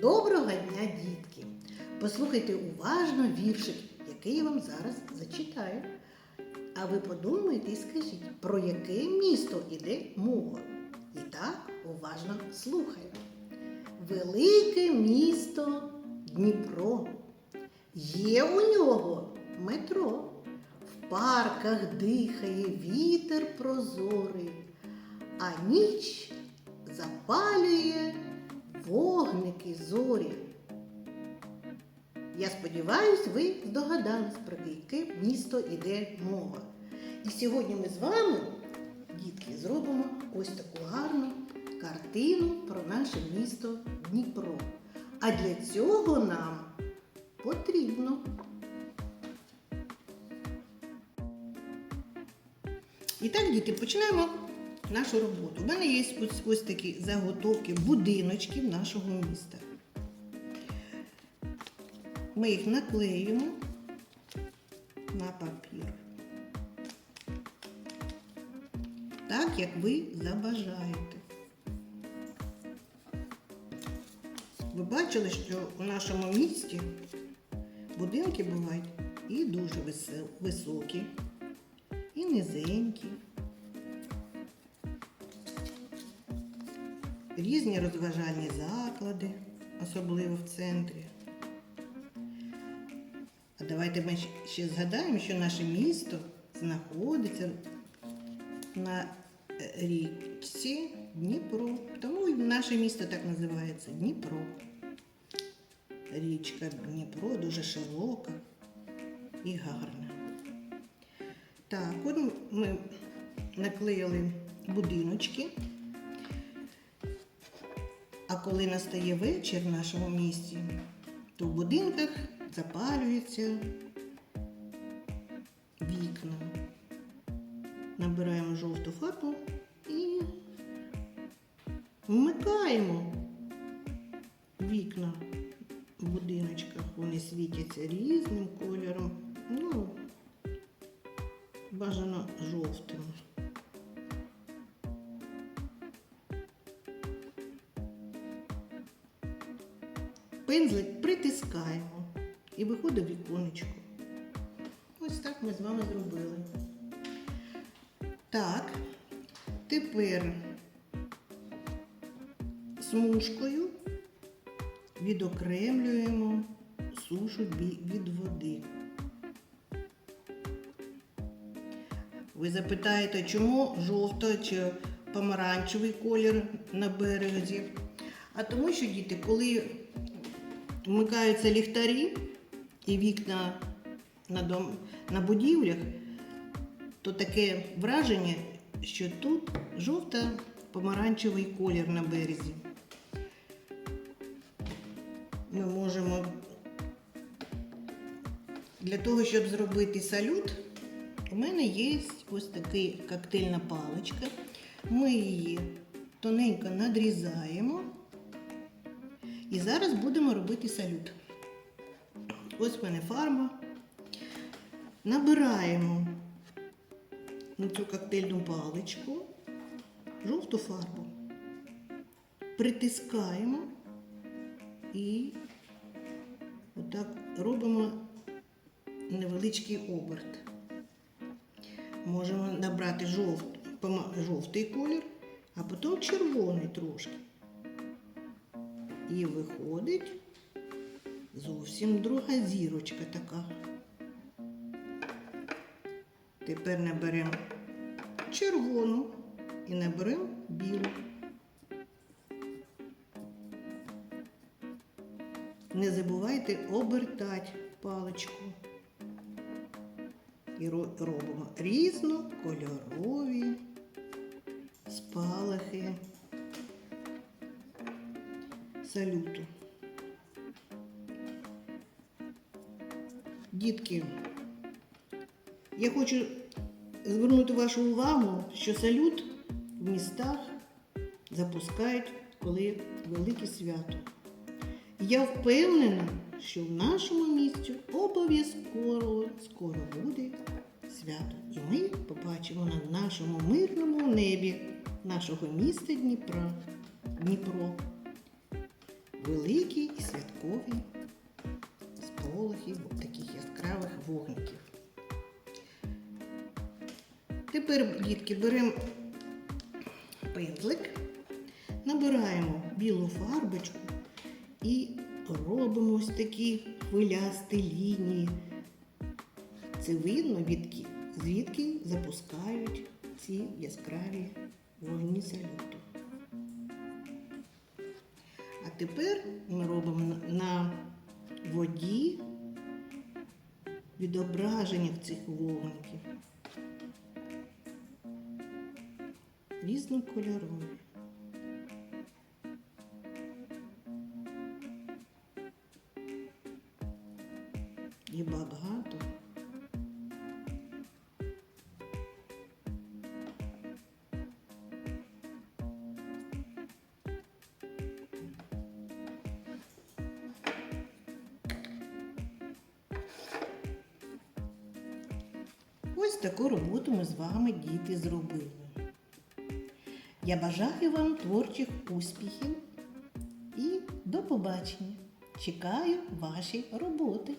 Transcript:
Доброго дня, дітки! Послухайте уважно віршик, який я вам зараз зачитаю. А ви подумайте і скажіть, про яке місто іде мова? І так уважно слухаю. Велике місто Дніпро. Є у нього метро. В парках дихає вітер прозорий, а ніч запалює вогники зорі. Я сподіваюсь, ви здогадались, про яке місто йде мова. І сьогодні ми з вами, дітки, зробимо ось таку гарну картину про наше місто Дніпро. А для цього нам потрібно. І так, діти, починаємо нашу роботу. У мене є ось, ось такі заготовки будиночків нашого міста. Ми їх наклеюємо на папір. Так, як ви забажаєте. Ви бачили, що у нашому місті будинки бувають і дуже високі, і низенькі. Різні розважальні заклади, особливо в центрі. А давайте ми ще згадаємо, що наше місто знаходиться на е, річці Дніпро. Тому і наше місто так називається Дніпро. Річка Дніпро дуже широка і гарна. Так, от ми наклеїли будиночки. А коли настає вечір в нашому місті, то в будинках запалюються вікна. Набираємо жовту фарбу і вмикаємо вікна в будиночках. Вони світяться різним кольором. Ну, бажано жовтим. Пензлик притискаємо і виходить віконечко. Ось так ми з вами зробили. Так, тепер смужкою відокремлюємо сушу від води. Ви запитаєте, чому жовто чи помаранчевий колір на березі? А тому що діти, коли вмикаються ліхтарі і вікна на, дом, на будівлях, то таке враження, що тут жовто-помаранчевий колір на березі. Ми можемо для того, щоб зробити салют, у мене є ось така коктейльна паличка. Ми її тоненько надрізаємо. І зараз будемо робити салют. Ось в мене фарба. Набираємо на цю коктейльну паличку жовту фарбу. Притискаємо і отак робимо невеличкий оберт. Можемо набрати жовт, жовтий колір, а потім червоний трошки. І виходить зовсім друга зірочка така. Тепер наберемо червону і наберемо білу. Не забувайте обертати паличку. І робимо різнокольорові спалахи салюту. Дітки, я хочу звернути вашу увагу, що салют в містах запускають, коли велике свято. Я впевнена, що в нашому місті обов'язково скоро буде свято. І ми побачимо на нашому мирному небі нашого міста Дніпра, Дніпро великі і святкові сполохи таких яскравих вогників. Тепер, дітки, беремо пензлик, набираємо білу фарбочку і робимо ось такі хвилясті лінії. Це видно, звідки запускають ці яскраві вогні салюту. Тепер ми робимо на- воді відображення цих вогників. Різнокольорові. І багато. Ось таку роботу ми з вами, діти, зробили. Я бажаю вам творчих успіхів і до побачення. Чекаю ваші роботи.